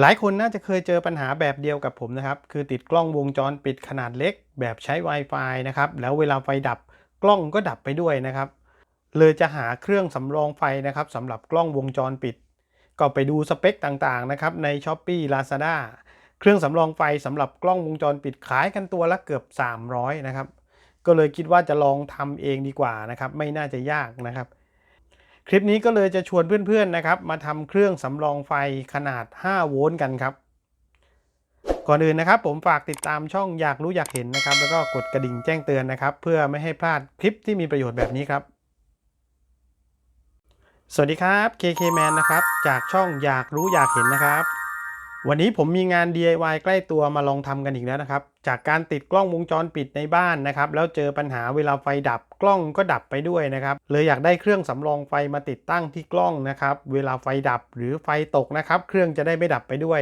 หลายคนน่าจะเคยเจอปัญหาแบบเดียวกับผมนะครับ คือติดกล้องวงจรปิดขนาดเล็ก แบบใช้ Wi-Fi นะครับ แล้วเวลาไฟดับกล้องก็ดับไปด้วยนะครับ เลยจะหาเครื่องสำรองไฟนะครับสำหรับกล้องวงจรปิด ก็ไปดูสเปคต่างๆนะครับใน s h อ p e e Lazada เครื่องสำรองไฟสำหรับกล้องวงจรปิดขายกันตัวละเกือบ 300นะครับ ก็เลยคิดว่าจะลองทำเองดีกว่านะครับ ไม่น่าจะยากนะครับ คลิปนี้ก็เลยจะชวนเพื่อนๆนะครับมาทำเครื่องสำรองไฟขนาด 5 โวลต์กันครับ ก่อนอื่นนะครับผมฝากติดตามช่องอยากรู้อยากเห็นนะครับ แล้วก็กดกระดิ่งแจ้งเตือนนะครับ เพื่อไม่ให้พลาดคลิปที่มีประโยชน์แบบนี้ครับ สวัสดีครับ KK Man นะครับ จากช่องอยากรู้อยากเห็นนะครับ วันนี้ผมมีงาน DIY ใกล้ตัวมาลองทำกันอีกแล้วนะครับ จากการติดกล้องวงจรปิดในบ้านนะครับ แล้วเจอปัญหาเวลาไฟดับกล้องก็ดับไปด้วยนะครับ เลยอยากได้เครื่องสำรองไฟมาติดตั้งที่กล้องนะครับ เวลาไฟดับหรือไฟตกนะครับ เครื่องจะได้ไม่ดับไปด้วย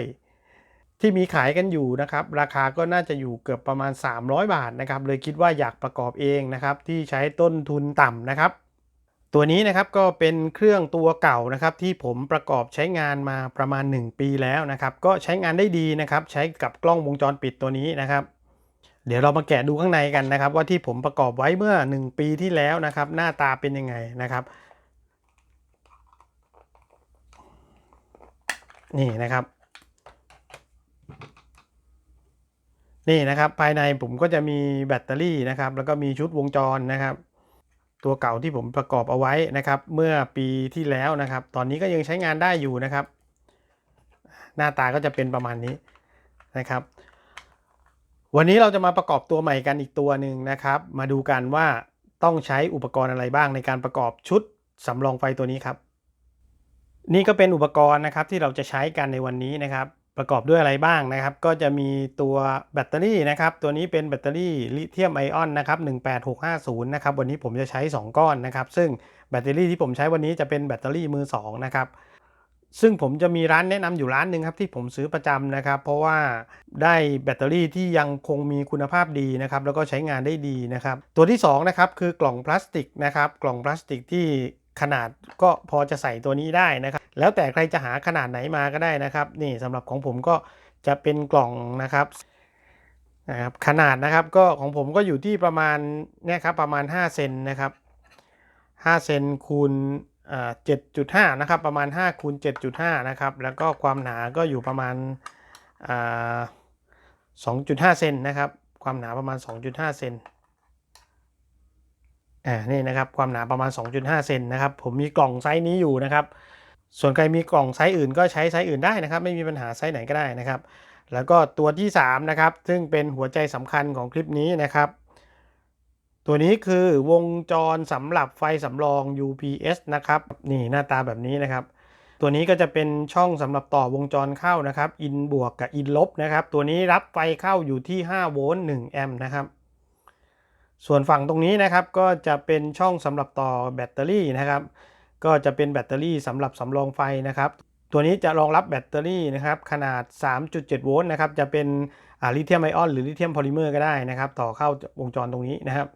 ที่มีขายกันอยู่นะครับ ราคาก็น่าจะอยู่เกือบประมาณ 300 บาทนะครับ เลยคิดว่าอยากประกอบเองนะครับ ที่ใช้ต้นทุนต่ำนะครับ ตัวนี้นะครับก็เป็นเครื่องตัวเก่านะครับที่ผมประกอบใช้งานมาประมาณ 1 ปีแล้วนะครับ ก็ใช้งานได้ดีนะครับ ใช้กับกล้องวงจรปิดตัวนี้นะครับ เดี๋ยวเรามาแกะดูข้างในกันนะครับ ว่าที่ผมประกอบไว้เมื่อ 1 ปีที่แล้วนะครับ หน้าตาเป็นยังไงนะครับ นี่นะครับนี่นะครับภายในผมก็จะมีแบตเตอรี่นะครับ แล้วก็มีชุดวงจรนะครับ ตัวเก่าที่ผมประกอบเอาไว้นะครับ เมื่อปีที่แล้วนะครับ ตอนนี้ก็ยังใช้งานได้อยู่นะครับ หน้าตาก็จะเป็นประมาณนี้นะครับ วันนี้เราจะมาประกอบตัวใหม่กันอีกตัวหนึ่งนะครับ มาดูกันว่าต้องใช้อุปกรณ์อะไรบ้างในการประกอบชุดสำรองไฟตัวนี้ครับ นี่ก็เป็นอุปกรณ์นะครับที่เราจะใช้กันในวันนี้นะครับ ประกอบด้วยอะไรบ้างนะครับ ก็จะมีตัวแบตเตอรี่นะครับ ตัวนี้เป็นแบตเตอรี่ลิเธียมไอออนนะครับ 18650 นะครับ วันนี้ผมจะใช้ 2 ก้อนนะครับ ซึ่งแบตเตอรี่ที่ผมใช้วันนี้จะเป็นแบตเตอรี่มือ 2 นะครับ ซึ่งผมจะมีร้านแนะนำอยู่ร้านหนึ่งครับที่ผมซื้อประจำนะครับ เพราะว่าได้แบตเตอรี่ที่ยังคงมีคุณภาพดีนะครับ แล้วก็ใช้งานได้ดีนะครับ ตัวที่2นะครับคือกล่องพลาสติกนะครับ กล่องพลาสติกที่ขนาดก็พอจะใส่ตัวนี้ได้นะครับ แล้วแต่ใครจะหาขนาดไหนมาก็ได้นะครับ นี่สำหรับของผมก็จะเป็นกล่องนะครับนะครับ ขนาดนะครับก็ของผมก็อยู่ที่ประมาณเนี่ยครับประมาณ5เซนนะครับ5เซนคูณเจ็ดจุดห้านะครับประมาณ5คูณ7.5นะครับแล้วก็ความหนาก็อยู่ประมาณสองจุดห้าเซนนะครับความหนาประมาณ 2.5เซนอ่านี่นะครับความหนาประมาณ 2.5เซนนะครับผมมีกล่องไซส์นี้อยู่นะครับ ส่วนใครมีกล่องไซส์อื่นก็ใช้ไซส์อื่นได้นะครับ ไม่มีปัญหาไซส์ไหนก็ได้นะครับ แล้วก็ตัวที่3นะครับซึ่งเป็นหัวใจสำคัญของคลิปนี้นะครับ ตัวนี้คือวงจรสำหรับไฟสำรอง UPS นะครับนี่หน้าตาแบบนี้นะครับ ตัวนี้ก็จะเป็นช่องสำหรับต่อวงจรเข้านะครับ อินบวกกับอินลบนะครับ ตัวนี้รับไฟเข้าอยู่ที่ 5 โวลต์1แอมป์นะครับส่วนฝั่งตรงนี้นะครับก็จะเป็นช่องสำหรับต่อแบตเตอรี่นะครับ ก็จะเป็นแบตเตอรี่สำหรับสำรองไฟนะครับ ตัวนี้จะรองรับแบตเตอรี่นะครับขนาด 3.7 โวลต์นะครับ จะเป็นลิเธียมไอออนหรือลิเธียมโพลิเมอร์ก็ได้นะครับ ต่อเข้าวงจรตรงนี้นะครับ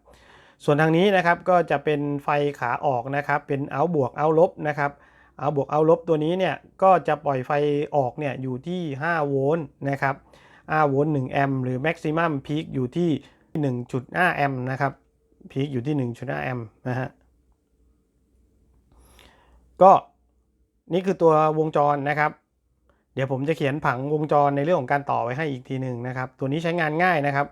ส่วนทางนี้นะครับก็จะเป็นไฟขาออกนะครับ เป็นเอาบวกเอาลบนะครับเอาบวกเอาลบตัวนี้เนี่ยก็จะปล่อยไฟออกเนี่ยอยู่ที่ 5 โวลต์นะครับ5โวลต์1แอมป์หรือแม็กซิมัมพีคอยู่ที่ 1.5 แอมป์นะครับ พีคอยู่ที่ 1.5 แอมป์นะฮะ ก็นี่คือตัววงจรนะครับ เดี๋ยวผมจะเขียนผังวงจรในเรื่องของการต่อไว้ให้อีกทีหนึ่งนะครับ ตัวนี้ใช้งานง่ายนะครับ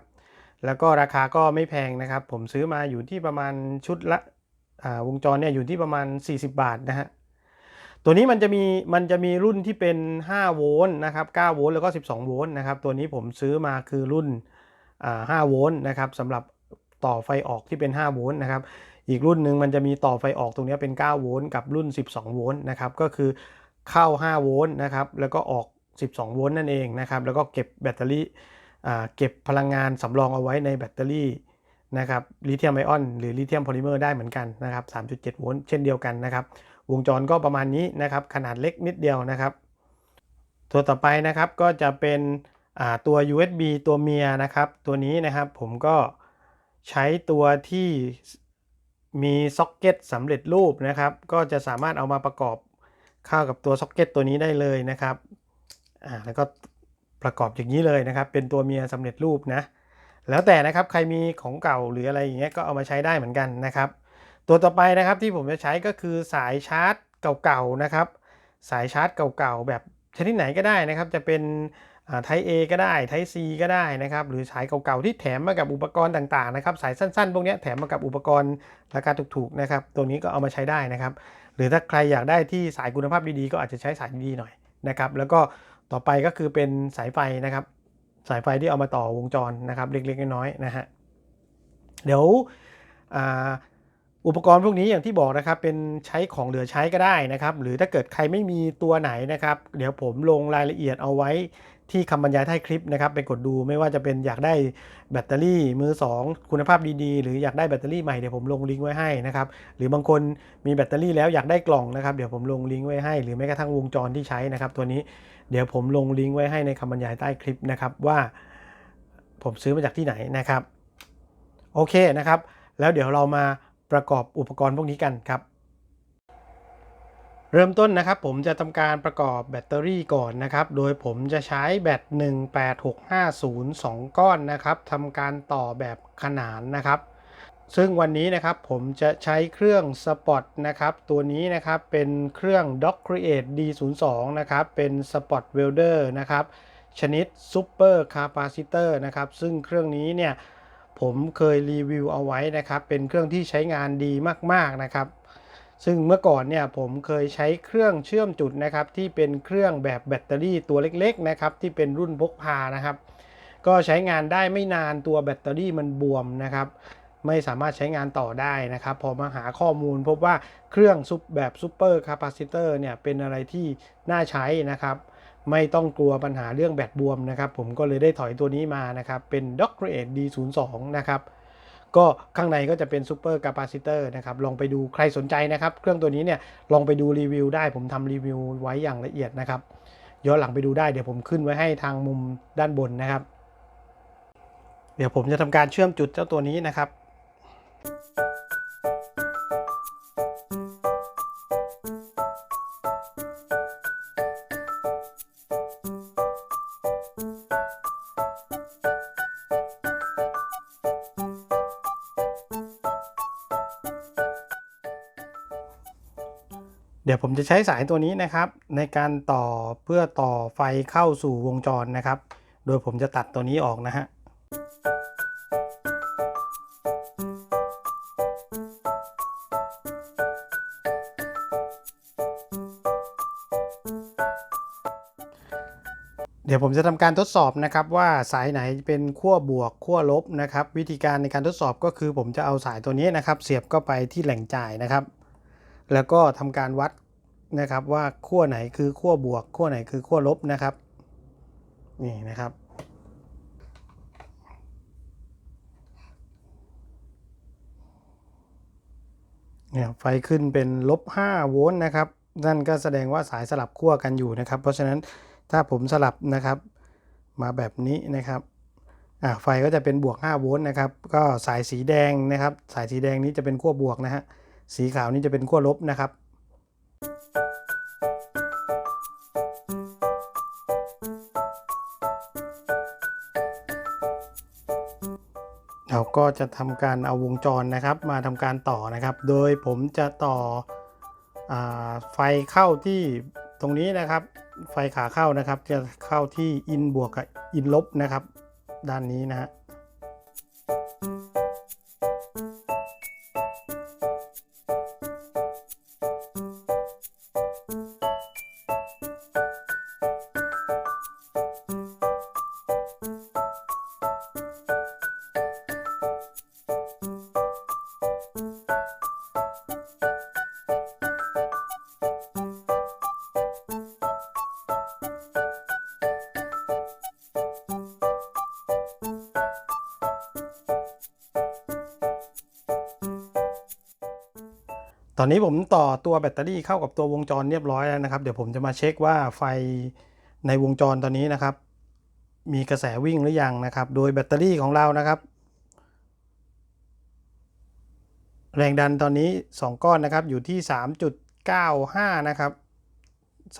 แล้วก็ราคาก็ไม่แพงนะครับ ผมซื้อมาอยู่ที่ประมาณชุดละวงจรเนี่ยอยู่ที่ประมาณ 40 บาทนะฮะตัวนี้มันจะมีมันจะมีรุ่นที่เป็น 5 โวลต์นะครับ 9 โวลต์แล้วก็ 12 โวลต์นะครับ ตัวนี้ผมซื้อมาคือรุ่น 5 โวลต์นะครับสำหรับต่อไฟออกที่เป็น 5 โวลต์นะครับ อีกรุ่นหนึ่งมันจะมีต่อไฟออกตรงนี้เป็น 9 โวลต์กับรุ่น 12 โวลต์นะครับ ก็คือเข้า 5 โวลต์นะครับ แล้วก็ออก 12 โวลต์นั่นเองนะครับ แล้วก็เก็บแบตเตอรี่เก็บพลังงานสำรองเอาไว้ในแบตเตอรี่นะครับลิเธียมไอออนหรือลิเธียมโพลิเมอร์ได้เหมือนกันนะครับ 3.7 โวลต์เช่นเดียวกันนะครับ วงจรก็ประมาณนี้นะครับ ขนาดเล็กนิดเดียวนะครับ ตัวต่อไปนะครับก็จะเป็นตัว USB ตัวเมียนะครับ ตัวนี้นะครับผมก็ใช้ตัวที่ มีซ็อกเก็ตสำเร็จรูปนะครับ ก็จะสามารถเอามาประกอบเข้ากับตัวซ็อกเก็ตตัวนี้ได้เลยนะครับอ่าแล้วก็ประกอบอย่างนี้เลยนะครับ เป็นตัวเมียสำเร็จรูปนะแล้วแต่นะครับใครมีของเก่าหรืออะไรอย่างเงี้ยก็เอามาใช้ได้เหมือนกันนะครับ ตัวต่อไปนะครับที่ผมจะใช้ก็คือสายชาร์จเก่าๆนะครับ สายชาร์จเก่าๆแบบชนิดไหนก็ได้นะครับ จะเป็น ไท A ก็ได้ไท C ก็ได้นะครับ หรือสายเก่าๆที่แถมมากับอุปกรณ์ต่างๆนะครับ สายสั้นๆ พวกนี้แถมมากับอุปกรณ์ราคาถูกๆนะครับ ตัวนี้ก็เอามาใช้ได้นะครับ หรือถ้าใครอยากได้ที่สายคุณภาพดีๆ ก็อาจจะใช้สายดีๆหน่อยนะครับ แล้วก็ต่อไปก็คือเป็นสายไฟนะครับ สายไฟที่เอามาต่อวงจรนะครับ เล็กๆน้อยๆนะฮะ เดี๋ยวอุปกรณ์พวกนี้อย่างที่บอกนะครับเป็นใช้ของเหลือใช้ก็ได้นะครับ หรือถ้าเกิดใครไม่มีตัวไหนนะครับ เดี๋ยวผมลงรายละเอียดเอาไว้ ที่คำบรรยายใต้คลิปนะครับไปกดดูไม่ว่าจะเป็นอยากได้แบตเตอรี่มือ 2 คุณภาพดีๆ หรืออยากได้แบตเตอรี่ใหม่เดี๋ยวผมลงลิงก์ไว้ให้นะครับหรือบางคนมีแบตเตอรี่แล้วอยากได้กล่องนะครับเดี๋ยวผมลงลิงก์ไว้ให้ หรือแม้กระทั่งวงจรที่ใช้นะครับ ตัวนี้เดี๋ยวผมลงลิงก์ไว้ให้ในคำบรรยายใต้คลิปนะครับว่า ผมซื้อมาจากที่ไหนนะครับโอเคนะครับ แล้วเดี๋ยวเรามาประกอบอุปกรณ์พวกนี้กันครับ เริ่มต้นนะครับผมจะทำการประกอบแบตเตอรี่ก่อนนะครับ โดยผมจะใช้แบต 18650 2 ก้อนนะครับทำการต่อแบบขนานนะครับ ซึ่งวันนี้นะครับผมจะใช้เครื่อง Spot นะครับ ตัวนี้นะครับเป็นเครื่อง Doc Create D02 นะครับ เป็น Spot Welder นะครับ ชนิด Super Capacitor นะครับ ซึ่งเครื่องนี้เนี่ยผมเคยรีวิวเอาไว้นะครับ เป็นเครื่องที่ใช้งานดีมากๆนะครับ ซึ่งเมื่อก่อนเนี่ยผมเคยใช้เครื่องเชื่อมจุดนะครับที่เป็นเครื่องแบบแบตเตอรี่ตัวเล็กๆนะครับที่เป็นรุ่นพกพานะครับ ก็ใช้งานได้ไม่นานตัวแบตเตอรี่มันบวมนะครับ ไม่สามารถใช้งานต่อได้นะครับ พอมาหาข้อมูลพบว่าเครื่องซุปแบบซูเปอร์คาปาซิเตอร์เนี่ยเป็นอะไรที่น่าใช้นะครับ ไม่ต้องกลัวปัญหาเรื่องแบตบวมนะครับ ผมก็เลยได้ถอยตัวนี้มานะครับเป็น d o c r a t e D02 นะครับ ก็ข้างในก็จะเป็นซูเปอร์คาปาซิเตอร์นะครับลองไปดูใครสนใจนะครับ เครื่องตัวนี้เนี่ยลองไปดูรีวิวได้ ผมทำรีวิวไว้อย่างละเอียดนะครับย้อนหลังไปดูได้เดี๋ยวผมขึ้นไว้ให้ทางมุมด้านบนนะครับ เดี๋ยวผมจะทำการเชื่อมจุดเจ้าตัวนี้นะครับ ผมจะใช้สายตัวนี้นะครับ ในการต่อเพื่อต่อไฟเข้าสู่วงจรนะครับ โดยผมจะตัดตัวนี้ออกนะฮะเดี๋ยวผมจะทำการทดสอบนะครับว่าสายไหนเป็นขั้วบวกขั้วลบนะครับ วิธีการในการทดสอบก็คือผมจะเอาสายตัวนี้นะครับ เสียบเข้าไปที่แหล่งจ่ายนะครับ แล้วก็ทำการวัด นะครับว่าขั้วไหนคือขั้วบวกขั้วไหนคือขั้วลบนะครับ นี่นะครับเนี่ยไฟขึ้นเป็นลบ5โวลต์นะครับ นั่นก็แสดงว่าสายสลับขั้วกันอยู่นะครับ เพราะฉะนั้นถ้าผมสลับนะครับ มาแบบนี้นะครับอ่าไฟก็จะเป็นบวก5โวลต์นะครับ ก็สายสีแดงนะครับ สายสีแดงนี้จะเป็นขั้วบวกนะฮะ สีขาวนี่จะเป็นขั้วลบนะครับ ก็จะทำการเอาวงจรนะครับ มาทำการต่อนะครับ โดยผมจะต่ออไฟเข้าที่ตรงนี้นะครับ ไฟขาเข้านะครับ จะเข้าที่อินบวกกับอินลบนะครับ ด้านนี้นะฮะ ตอนนี้ผมต่อตัวแบตเตอรี่เข้ากับตัววงจรเรียบร้อยแล้วนะครับ เดี๋ยวผมจะมาเช็คว่าไฟในวงจรตอนนี้นะครับ มีกระแสวิ่งหรือยังนะครับ โดยแบตเตอรี่ของเรานะครับ แรงดันตอนนี้ 2 ก้อนนะครับอยู่ที่ 3.95 นะครับ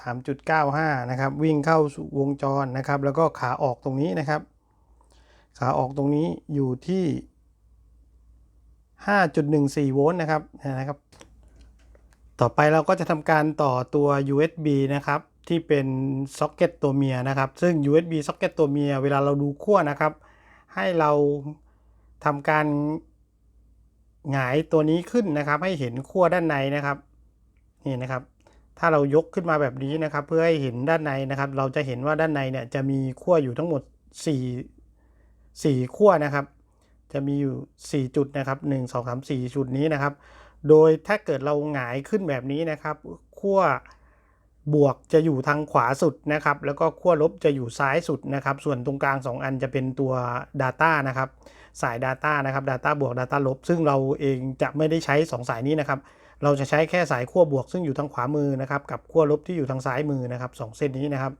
3.95 นะครับ วิ่งเข้าสู่วงจรนะครับ แล้วก็ขาออกตรงนี้นะครับ ขาออกตรงนี้อยู่ที่ 5.14 โวลต์นะครับนะครับ ต่อไปเราก็จะทำการต่อตัว USB นะครับ ที่เป็นซ็อกเก็ตตัวเมียนะครับ ซึ่ง USB ซ็อกเก็ตตัวเมีย เวลาเราดูขั้วนะครับ ให้เราทำการหงายตัวนี้ขึ้นนะครับ ให้เห็นขั้วด้านในนะครับนี่นะครับ ถ้าเรายกขึ้นมาแบบนี้นะครับ เพื่อให้เห็นด้านในนะครับ เราจะเห็นว่าด้านในเนี่ยจะมีขั้วอยู่ทั้งหมด 4 4ขั้วนะครับ จะมีอยู่ 4 จุดนะครับ 1 2 3 4 จุดนี้นะครับ โดยถ้าเกิดเราหงายขึ้นแบบนี้นะครับขั้วบวกจะอยู่ทางขวาสุดนะครับ แล้วก็ขั้วลบจะอยู่ซ้ายสุดนะครับ ส่วนตรงกลาง 2 อันจะเป็นตัว Data นะครับ สาย Data นะครับ Data บวก Data ลบ ซึ่งเราเองจะไม่ได้ใช้ 2 สายนี้นะครับ เราจะใช้แค่สายขั้วบวก ซึ่งอยู่ทางขวามือนะครับ กับขั้วลบที่อยู่ทางซ้ายมือนะครับสองเส้นนี้นะครับ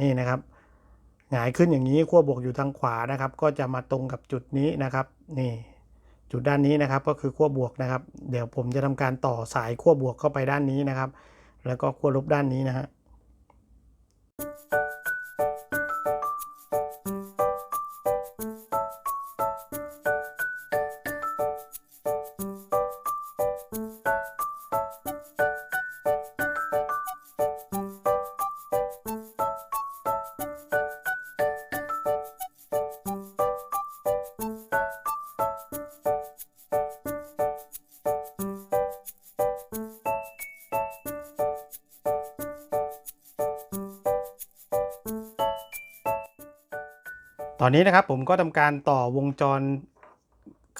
นี่นะครับหงายขึ้นอย่างนี้ขั้วบวกอยู่ทางขวานะครับ ก็จะมาตรงกับจุดนี้นะครับ นี่ จุดด้านนี้นะครับก็คือขั้วบวกนะครับ เดี๋ยวผมจะทำการต่อสายขั้วบวกเข้าไปด้านนี้นะครับ แล้วก็ขั้วลบด้านนี้นะฮะ ตอนนี้นะครับผมก็ทำการต่อวงจร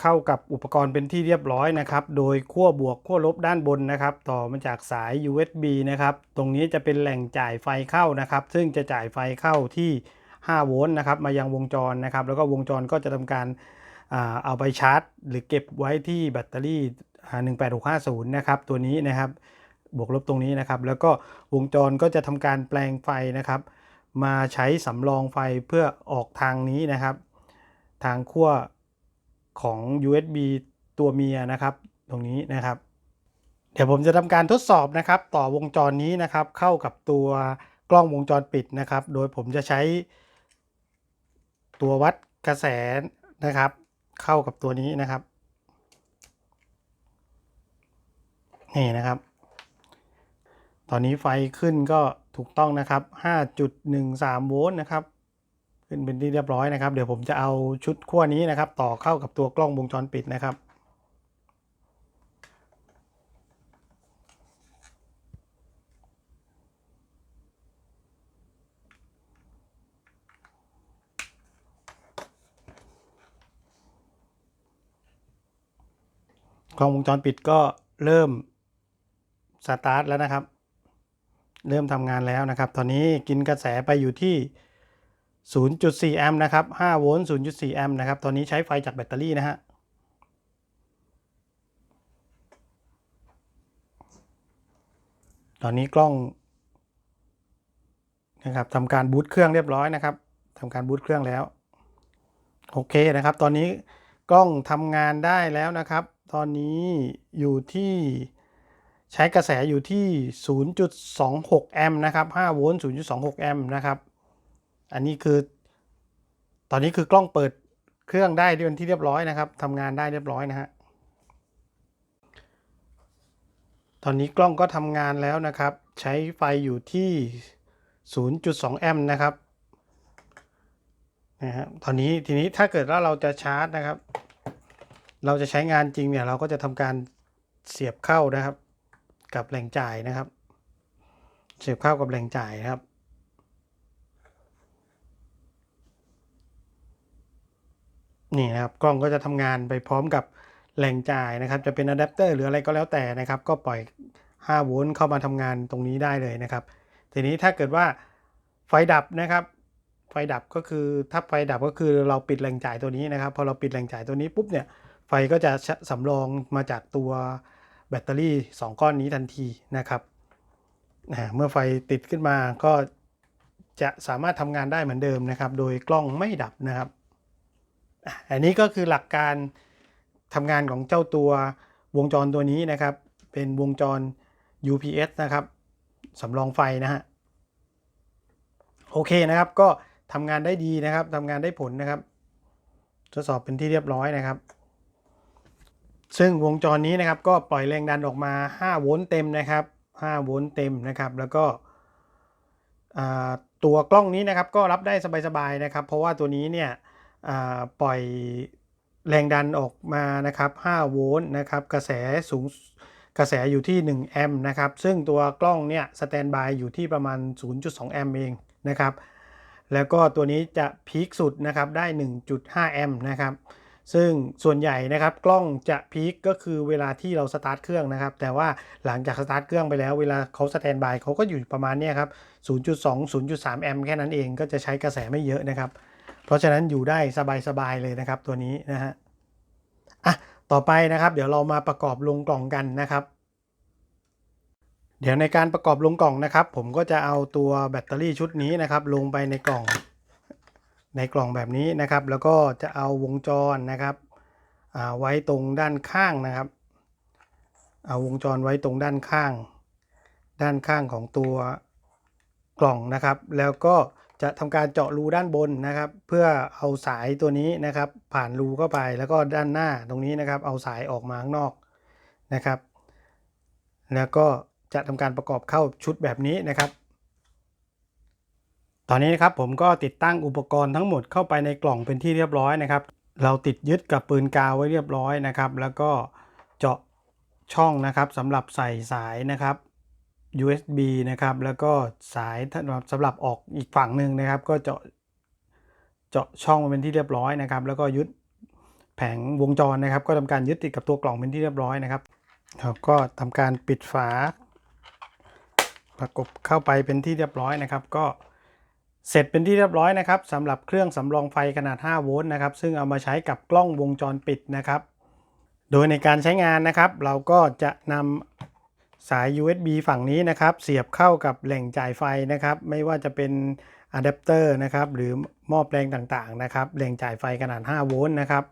เข้ากับอุปกรณ์เป็นที่เรียบร้อยนะครับ โดยขั้วบวกขั้วลบด้านบนนะครับ ต่อมาจากสาย USB นะครับ ตรงนี้จะเป็นแหล่งจ่ายไฟเข้านะครับ ซึ่งจะจ่ายไฟเข้าที่ 5 โวลต์นะครับ มายังวงจรนะครับ แล้วก็วงจรก็จะทำการเอาไปชาร์จ หรือเก็บไว้ที่แบตเตอรี่ 18650 นะครับ ตัวนี้นะครับ บวกลบตรงนี้นะครับ แล้วก็วงจรก็จะทำการแปลงไฟนะครับ มาใช้สำรองไฟเพื่อออกทางนี้นะครับ ทางขั้วของ USB ตัวเมียนะครับ ตรงนี้นะครับ เดี๋ยวผมจะทำการทดสอบนะครับ ต่อวงจรนี้นะครับ เข้ากับตัวกล้องวงจรปิดนะครับ โดยผมจะใช้ ตัววัดกระแสนะครับ เข้ากับตัวนี้นะครับ นี่นะครับ ตอนนี้ไฟขึ้นก็ ถูกต้องนะครับ 5.13 โวลต์นะครับ ขึ้นเป็นที่เรียบร้อยนะครับ เดี๋ยวผมจะเอาชุดขั้วนี้นะครับ ต่อเข้ากับตัวกล้องวงจรปิดนะครับ กล้องวงจรปิดก็เริ่มสตาร์ทแล้วนะครับ เริ่มทำงานแล้วนะครับ ตอนนี้กินกระแสไปอยู่ที่ 0.4 แอมป์นะครับ 5 โวลต์ 0.4 แอมป์นะครับ ตอนนี้ใช้ไฟจากแบตเตอรี่นะฮะตอนนี้กล้องนะครับทำการบูตเครื่องเรียบร้อยนะครับทำการบูตเครื่องแล้ว โอเคนะครับ ตอนนี้กล้องทำงานได้แล้วนะครับ ตอนนี้อยู่ที่ ใช้กระแสอยู่ที่ 0.26 แอมป์นะครับ 5 โวลต์ 0.26 แอมป์นะครับ อันนี้คือ ตอนนี้คือกล้องเปิดเครื่องได้เป็นที่เรียบร้อยนะครับทำงานได้เรียบร้อยนะฮะ ตอนนี้กล้องก็ทำงานแล้วนะครับ ใช้ไฟอยู่ที่ 0.2 แอมป์นะครับ นะฮะ ตอนนี้ทีนี้ถ้าเกิดว่าเราจะชาร์จนะครับ เราจะใช้งานจริงเนี่ยเราก็จะทำการเสียบเข้านะครับ กับแหล่งจ่ายนะครับ เสียบเข้ากับแหล่งจ่ายนะครับ นี่นะครับกล้องก็จะทำงานไปพร้อมกับแหล่งจ่ายนะครับ จะเป็นอะแดปเตอร์หรืออะไรก็แล้วแต่นะครับ ก็ปล่อย5โวลต์เข้ามาทำงานตรงนี้ได้เลยนะครับ ทีนี้ถ้าเกิดว่าไฟดับนะครับ ไฟดับก็คือถ้าไฟดับก็คือเราปิดแหล่งจ่ายตัวนี้นะครับ พอเราปิดแหล่งจ่ายตัวนี้ปุ๊บเนี่ยไฟก็จะสำรองมาจากตัว แบตเตอรี่ 2 ก้อนนี้ทันทีนะครับนะเมื่อไฟติดขึ้นมาก็จะสามารถทำงานได้เหมือนเดิมนะครับ โดยกล้องไม่ดับนะครับอันนี้ก็คือหลักการทำงานของเจ้าตัววงจรตัวนี้นะครับ เป็นวงจร UPS นะครับสำรองไฟนะฮะโอเคนะครับก็ทำงานได้ดีนะครับทำงานได้ผลนะครับ ทดสอบเป็นที่เรียบร้อยนะครับ ซึ่งวงจรนี้นะครับก็ปล่อยแรงดันออกมา 5 โวลต์เต็มนะครับ 5 โวลต์เต็มนะครับ แล้วก็ตัวกล้องนี้นะครับก็รับได้สบายๆนะครับ เพราะว่าตัวนี้เนี่ยปล่อยแรงดันออกมานะครับ 5 โวลต์นะครับ กระแสสูงกระแสอยู่ที่ 1 แอมป์นะครับ ซึ่งตัวกล้องเนี่ยสแตนบายอยู่ที่ประมาณ 0.2 แอมป์เองนะครับ แล้วก็ตัวนี้จะพีคสุดนะครับได้ 1.5 แอมป์นะครับ ซึ่งส่วนใหญ่นะครับกล้องจะพีคก็คือเวลาที่เราสตาร์ทเครื่องนะครับ แต่ว่าหลังจากสตาร์ทเครื่องไปแล้วเวลาเขาสแตนบายเขาก็อยู่ประมาณนี้ครับ 0.2 0.3 แอมป์แค่นั้นเองก็จะใช้กระแสไม่เยอะนะครับ เพราะฉะนั้นอยู่ได้สบายๆเลยนะครับตัวนี้นะฮะอะต่อไปนะครับ เดี๋ยวเรามาประกอบลงกล่องกันนะครับ เดี๋ยวในการประกอบลงกล่องนะครับ ผมก็จะเอาตัวแบตเตอรี่ชุดนี้นะครับ ลงไปในกล่อง ในกล่องแบบนี้นะครับ แล้วก็จะเอาวงจรนะครับไว้ตรงด้านข้างนะครับ เอาวงจรไว้ตรงด้านข้าง ด้านข้างของตัวกล่องนะครับ แล้วก็จะทำการเจาะรูด้านบนนะครับ เพื่อเอาสายตัวนี้นะครับ ผ่านรูเข้าไปแล้วก็ด้านหน้าตรงนี้นะครับ เอาสายออกมาข้างนอกนะครับ แล้วก็จะทำการประกอบเข้าชุดแบบนี้นะครับ ตอนนี้นะครับผมก็ติดตั้งอุปกรณ์ทั้งหมดเข้าไปในกล่องเป็นที่เรียบร้อยนะครับ เราติดยึดกับปืนกาวไว้เรียบร้อยนะครับ แล้วก็เจาะช่องนะครับสำหรับใส่สายนะครับ USB นะครับ แล้วก็สายสำหรับออกอีกฝั่งหนึ่งนะครับ ก็เจาะเจาะช่องเป็นที่เรียบร้อยนะครับ แล้วก็ยึดแผงวงจรนะครับ ก็ทำการยึดติดกับตัวกล่องเป็นที่เรียบร้อยนะครับเราก็ทำการปิดฝา ประกบเข้าไปเป็นที่เรียบร้อยนะครับ ก็ เสร็จเป็นที่เรียบร้อยนะครับสำหรับเครื่องสำรองไฟขนาด 5 โวลต์นะครับ ซึ่งเอามาใช้กับกล้องวงจรปิดนะครับ โดยในการใช้งานนะครับ เราก็จะนำสาย USB ฝั่งนี้นะครับ เสียบเข้ากับแหล่งจ่ายไฟนะครับ ไม่ว่าจะเป็นอะแดปเตอร์นะครับ หรือหม้อแปลงต่างๆนะครับแหล่งจ่ายไฟขนาด 5 โวลต์นะครับ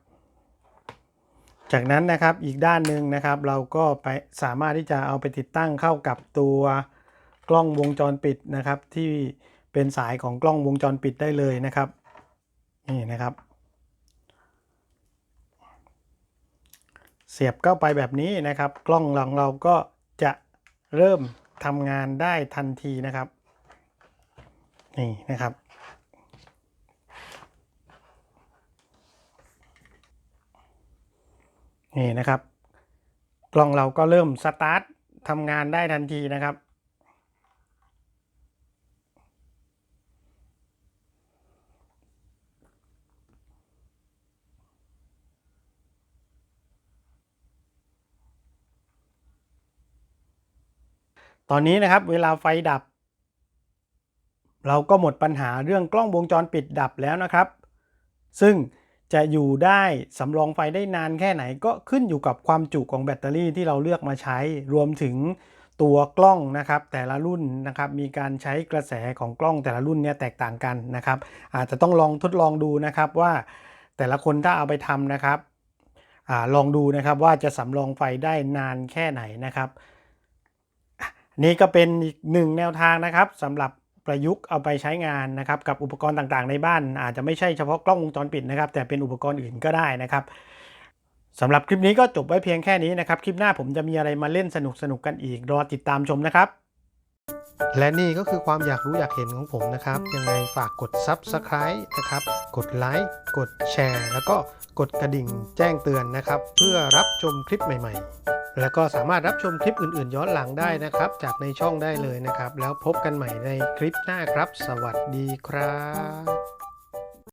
จากนั้นนะครับอีกด้านหนึ่งนะครับ เราก็ไปสามารถที่จะเอาไปติดตั้งเข้ากับตัวกล้องวงจรปิดนะครับที่ เป็นสายของกล้องวงจรปิดได้เลยนะครับ นี่นะครับ เสียบเข้าไปแบบนี้นะครับ กล้องของเราก็จะเริ่มทำงานได้ทันทีนะครับ นี่นะครับนี่นะครับ กล้องเราก็เริ่มสตาร์ททำงานได้ทันทีนะครับ ตอนนี้นะครับเวลาไฟดับ เราก็หมดปัญหาเรื่องกล้องวงจรปิดดับแล้วนะครับ ซึ่งจะอยู่ได้สำรองไฟได้นานแค่ไหนก็ขึ้นอยู่กับความจุของแบตเตอรี่ที่เราเลือกมาใช้ รวมถึงตัวกล้องนะครับ แต่ละรุ่นนะครับมีการใช้กระแสของกล้องแต่ละรุ่นเนี่ยแตกต่างกันนะครับ อาจจะต้องลองทดลองดูนะครับว่าแต่ละคนถ้าเอาไปทำนะครับอลองดูนะครับว่าจะสำรองไฟได้นานแค่ไหนนะครับ นี่ก็เป็นอีกหนึ่งแนวทางนะครับสำหรับประยุกต์เอาไปใช้งานนะครับกับอุปกรณ์ต่างๆในบ้าน อาจจะไม่ใช่เฉพาะกล้องวงจรปิดนะครับ แต่เป็นอุปกรณ์อื่นก็ได้นะครับสำหรับคลิปนี้ก็จบไว้เพียงแค่นี้นะครับ คลิปหน้าผมจะมีอะไรมาเล่นสนุกๆกันอีก รอติดตามชมนะครับ และนี่ก็คือความอยากรู้อยากเห็นของผมนะครับ ยังไงฝากกด Subscribe นะครับ กดไลค์กดแชร์ แล้วก็กดกระดิ่งแจ้งเตือนนะครับ เพื่อรับชมคลิปใหม่ ๆ แล้วก็สามารถรับชมคลิปอื่น ๆ ย้อนหลังได้นะครับ จากในช่องได้เลยนะครับ แล้วพบกันใหม่ในคลิปหน้าครับ สวัสดีครับ